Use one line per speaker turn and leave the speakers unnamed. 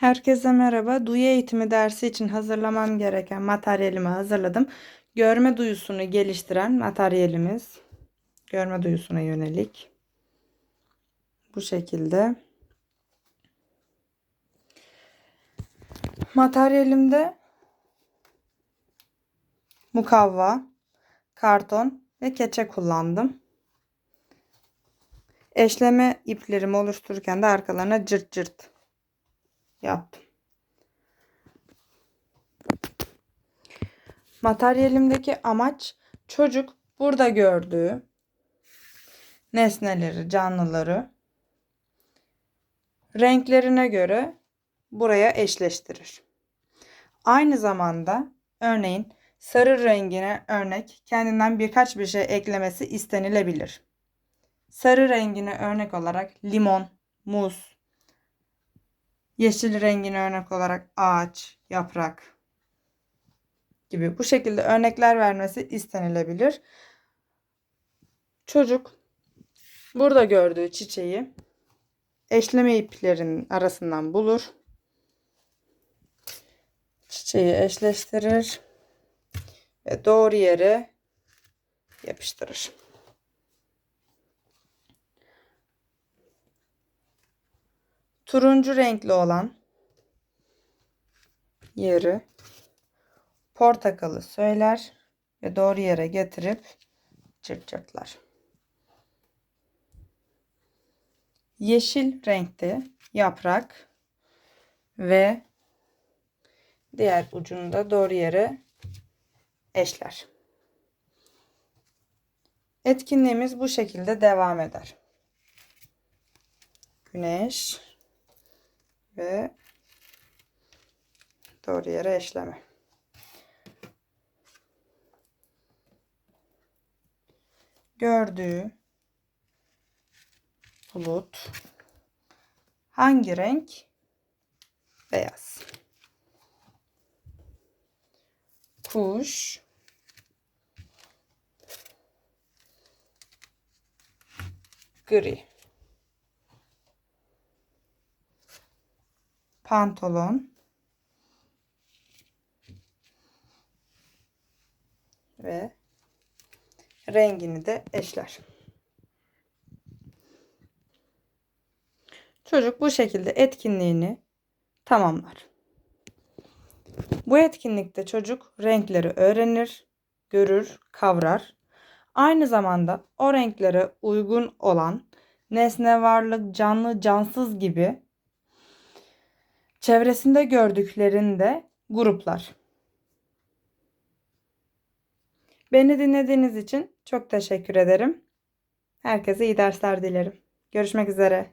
Herkese merhaba. Duyu eğitimi dersi için hazırlamam gereken materyalimi hazırladım. Görme duyusunu geliştiren materyalimiz. Görme duyusuna yönelik. Bu şekilde. Materyalimde mukavva, karton ve keçe kullandım. Eşleme iplerimi oluştururken de arkalarına cırt cırt yaptım. Materyalimdeki amaç çocuk burada gördüğü nesneleri, canlıları renklerine göre buraya eşleştirir. Aynı zamanda örneğin sarı rengine örnek kendinden birkaç bir şey eklemesi istenilebilir. Sarı rengine örnek olarak limon, muz, yeşil rengine örnek olarak ağaç, yaprak gibi bu şekilde örnekler vermesi istenilebilir. Çocuk burada gördüğü çiçeği eşleme iplerinin arasından bulur. Çiçeği eşleştirir ve doğru yere yapıştırır. Turuncu renkli olan yeri portakalı söyler ve doğru yere getirip cırtlar. Yeşil renkte yaprak ve diğer ucunu da doğru yere eşler. Etkinliğimiz bu şekilde devam eder. Güneş ve doğru yere eşleme. Gördüğü bulut hangi renk? Beyaz. Kuş gri. Pantolon ve rengini de eşler. Çocuk bu şekilde etkinliğini tamamlar. Bu etkinlikte çocuk renkleri öğrenir, görür, kavrar. Aynı zamanda o renklere uygun olan nesne, varlık, canlı, cansız gibi Çevresinde gördüklerinde gruplar. Beni dinlediğiniz için çok teşekkür ederim. Herkese iyi dersler dilerim. Görüşmek üzere.